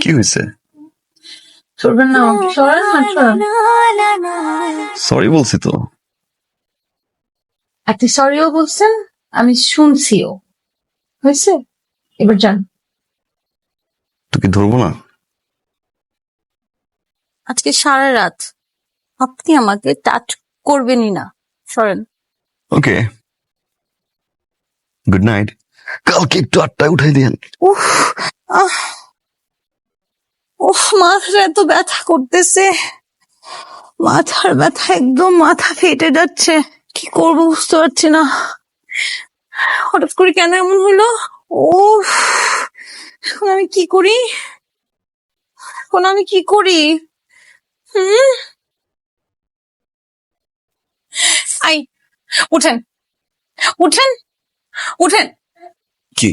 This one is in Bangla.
কি হয়েছে? সরবেন না আমাকে। সরান হাত সরি বলছি তো। আপনি সরিও বলছেন আমি শুনছিও। হয়েছে? এবার যান। তোকে ধরবো না? আজকে সারা রাত আপনি আমাকে টাচ করবেনই না। সরেন। ওকে গুড নাইট কালকে একটু আটটায় উঠাই দিয়েন উফ, আহ। মাথাটা এত ব্যথা করতেছে। মাথার ব্যথা একদম মাথা ফেটে যাচ্ছে। কি করব বুঝতে পারছি না। হঠাৎ করে কেন এমন হলো? উফ, এখন আমি কি করি? এখন আমি কি করি? হুম? আই, উঠেন। উঠেন? উঠেন। কি